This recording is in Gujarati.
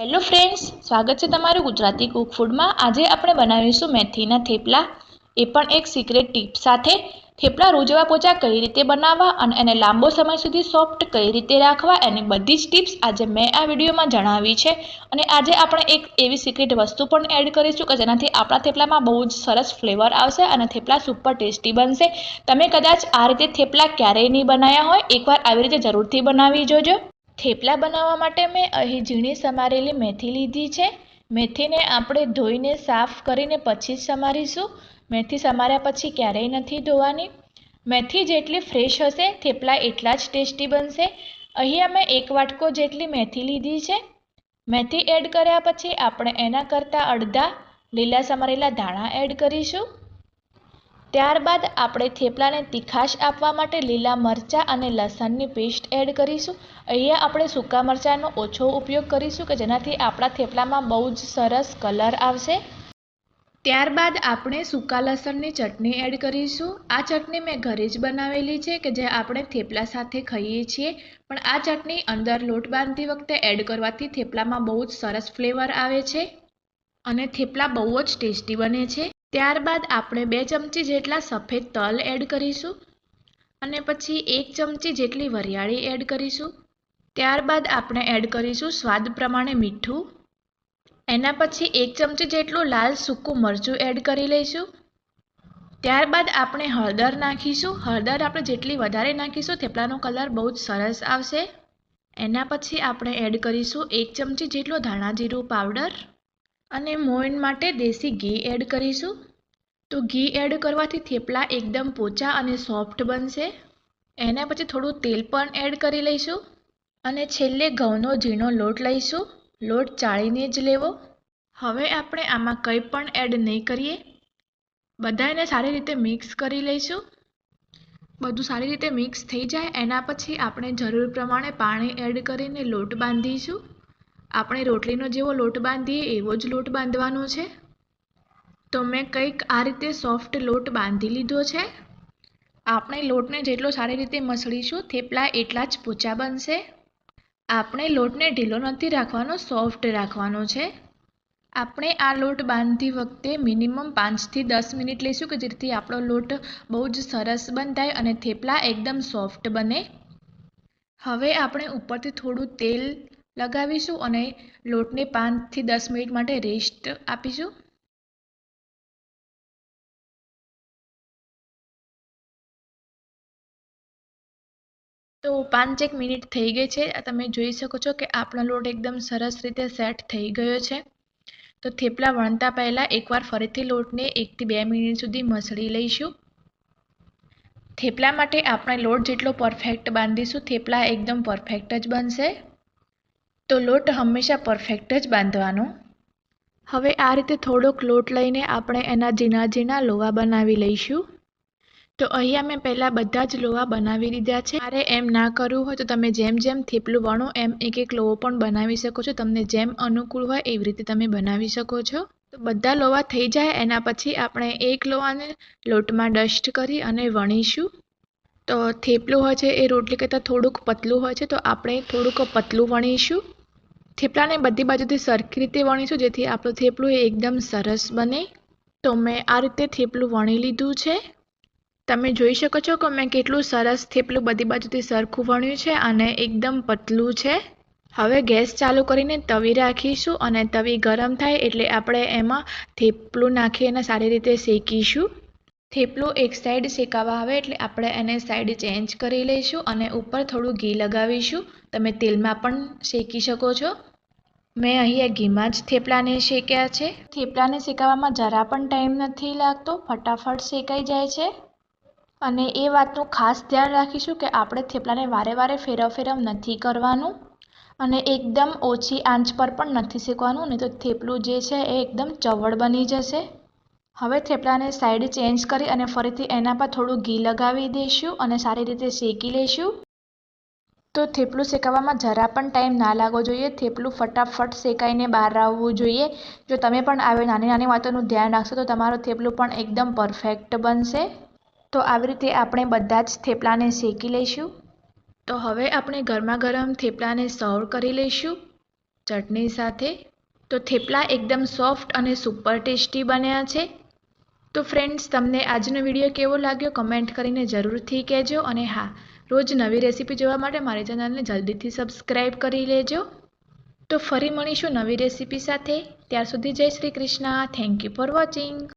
હેલો ફ્રેન્ડ્સ સ્વાગત છે તમારું ગુજરાતી કુક ફૂડમાં આજે આપણે બનાવીશું મેથીના થેપલા. એ પણ એક સિક્રેટ ટીપ સાથે. થેપલા રૂજવા પોચા કઈ રીતે બનાવવા અને એને લાંબો સમય સુધી સોફ્ટ કઈ રીતે રાખવા એની બધી જ ટિપ્સ આજે મેં આ વિડીયોમાં જણાવી છે. અને આજે આપણે એક એવી સિક્રેટ વસ્તુ પણ એડ કરીશું કે જેનાથી આપણા થેપલામાં બહુ જ સરસ ફ્લેવર આવશે અને થેપલા સુપર ટેસ્ટી બનશે. તમે કદાચ આ રીતે થેપલા ક્યારેય નહીં બનાવ્યા હોય, એકવાર આવી રીતે જરૂરથી બનાવી જોજો. થેપલા બનાવવા માટે મેં અહીં ઝીણી સમારેલી મેથી લીધી છે. મેથીને આપણે ધોઈને સાફ કરીને પછી જ સમારીશું. મેથી સમાર્યા પછી ક્યારેય નથી ધોવાની. મેથી જેટલી ફ્રેશ હશે, થેપલા એટલા જ ટેસ્ટી બનશે. અહીંયા મેં એક વાટકો જેટલી મેથી લીધી છે. મેથી એડ કર્યા પછી આપણે એના કરતાં અડધા લીલા સમારેલા ધાણા એડ કરીશું. ત્યારબાદ આપણે થેપલાને તીખાશ આપવા માટે લીલા મરચાં અને લસણની પેસ્ટ એડ કરીશું. અહીંયા આપણે સૂકા મરચાંનો ઓછો ઉપયોગ કરીશું કે જેનાથી આપણા થેપલામાં બહુ જ સરસ કલર આવશે. ત્યારબાદ આપણે સૂકા લસણની ચટણી એડ કરીશું. આ ચટણી મેં ઘરે જ બનાવેલી છે કે જે આપણે થેપલા સાથે ખાઈએ છીએ. પણ આ ચટણી અંદર લોટ બાંધતી વખતે એડ કરવાથી થેપલામાં બહુ જ સરસ ફ્લેવર આવે છે અને થેપલા બહુ જ ટેસ્ટી બને છે. ત્યારબાદ આપણે બે ચમચી જેટલા સફેદ તલ એડ કરીશું અને પછી એક ચમચી જેટલી વરિયાળી એડ કરીશું. ત્યારબાદ આપણે એડ કરીશું સ્વાદ પ્રમાણે મીઠું. એના પછી એક ચમચી જેટલું લાલ સૂકું મરચું એડ કરી લઈશું. ત્યારબાદ આપણે હળદર નાખીશું. હળદર આપણે જેટલી વધારે નાખીશું થેપલાનો કલર બહુ જ સરસ આવશે. એના પછી આપણે એડ કરીશું એક ચમચી જેટલો ધાણા જીરું પાવડર. અને મોઈન માટે દેશી ઘી એડ કરીશું. તો ઘી એડ કરવાથી થેપલા એકદમ પોચા અને સોફ્ટ બનશે. એના પછી થોડું તેલ પણ એડ કરી લઈશું અને છેલ્લે ઘઉંનો ઝીણો લોટ લઈશું. લોટ ચાળીને જ લેવો. હવે આપણે આમાં કંઈ પણ એડ નહીં કરીએ. બધાને સારી રીતે મિક્સ કરી લઈશું. બધું સારી રીતે મિક્સ થઈ જાય એના પછી આપણે જરૂર પ્રમાણે પાણી એડ કરીને લોટ બાંધીશું. આપણે રોટલીનો જેવો લોટ બાંધીએ, એવો જ લોટ બાંધવાનો છે. તો મેં કંઈક આ રીતે સોફ્ટ લોટ બાંધી લીધો છે. આપણે લોટને જેટલો સારી રીતે મસળીશું, થેપલા એટલા જ પોચા બનશે. આપણે લોટને ઢીલો નથી રાખવાનો સોફ્ટ રાખવાનો છે. આપણે આ લોટ બાંધતી વખતે મિનિમમ પાંચથી દસ મિનિટ લઈશું કે જેથી આપણો લોટ બહુ જ સરસ બંધાય અને થેપલા એકદમ સોફ્ટ બને. હવે આપણે ઉપરથી થોડું તેલ લગાવીશું અને લોટને પાંચથી દસ મિનિટ માટે રેસ્ટ આપીશું. તો પાંચેક મિનિટ થઈ ગઈ છે. તમે જોઈ શકો છો કે આપણો લોટ એકદમ સરસ રીતે સેટ થઈ ગયો છે. તો થેપલા વણતા પહેલાં એકવાર ફરીથી લોટને એકથી બે મિનિટ સુધી મસળી લઈશું. થેપલા માટે આપણે લોટ જેટલો પરફેક્ટ બાંધીશું, થેપલા એકદમ પરફેક્ટ જ બનશે. તો લોટ હંમેશા પરફેક્ટ જ બાંધવાનો. હવે આ રીતે થોડોક લોટ લઈને આપણે એના ઝીણા ઝીણા લોવા બનાવી લઈશું. તો અહીંયા મેં પહેલાં બધા જ લોવા બનાવી લીધા છે. મારે એમ ના કરવું હોય તો તમે જેમ જેમ થેપલું વણો, એમ એક એક લોવો પણ બનાવી શકો છો. તમને જેમ અનુકૂળ હોય એવી રીતે તમે બનાવી શકો છો. તો બધા લોવા થઈ જાય, એના પછી આપણે એક લોવાને લોટમાં ડસ્ટ કરી અને વણીશું. તો થેપલું હોય છે એ રોટલી કરતાં થોડુંક પતલું હોય છે, તો આપણે થોડુંક પતલું વણીશું. થેપલાને બધી બાજુથી સરખી રીતે વણીશું જેથી આપણું થેપલું એકદમ સરસ બને. તો મેં આ રીતે થેપલું વણી લીધું છે. તમે જોઈ શકો છો કે મેં કેટલું સરસ થેપલું બધી બાજુથી સરખું વણ્યું છે અને એકદમ પતલું છે. હવે ગેસ ચાલુ કરીને તવી રાખીશું અને તવી ગરમ થાય એટલે આપણે એમાં થેપલું નાખી અને સારી રીતે શેકીશું. થેપલું એક સાઈડ શેકાવા આવે એટલે આપણે એને સાઈડ ચેન્જ કરી લઈશું અને ઉપર થોડું ઘી લગાવીશું. તમે તેલમાં પણ શેકી શકો છો. મેં અહીંયા ઘીમાં જ થેપલાને શેક્યા છે. થેપલાને શેકાવામાં જરા પણ ટાઈમ નથી લાગતો. ફટાફટ શેકાઈ જાય છે. અને એ વાતનું ખાસ ધ્યાન રાખીશું કે આપણે થેપલાને વારે વારે ફેરવ ફેરવ નથી કરવાનું. અને એકદમ ઓછી આંચ પર પણ નથી શેકવાનું. નહીં તો થેપલું જે છે એ એકદમ ચવળ બની જશે. હવે થેપલાને સાઈડ ચેન્જ કરી અને ફરીથી એના પર થોડું ઘી લગાવી દઈશું અને સારી રીતે શેકી લઈશું. તો થેપલું શેકાવામાં જરા પણ ટાઈમ ના લાગવો જોઈએ. થેપલું ફટાફટ શેકાઈને બહાર આવવું જોઈએ. જો તમે પણ આવી નાની નાની વાતોનું ધ્યાન રાખશો તો તમારું થેપલું પણ એકદમ પરફેક્ટ બનશે. તો આવી રીતે આપણે બધા જ થેપલાને શેકી લઈશું. તો હવે આપણે ગરમા ગરમ થેપલાને સર્વ કરી લઈશું ચટણી સાથે. તો થેપલા એકદમ સોફ્ટ અને સુપર ટેસ્ટી બન્યા છે. તો ફ્રેન્ડ્સ તમને આજનો વીડિયો કેવો લાગ્યો કમેન્ટ કરીને જરૂરથી કહેજો અને હા, રોજ નવી રેસીપી જોવા માટે મારી ચેનલને જલ્દીથી સબસ્ક્રાઈબ કરી લેજો. તો ફરી મળીશું નવી રેસીપી સાથે. ત્યાર સુધી જય Shri Krishna. Thank you for watching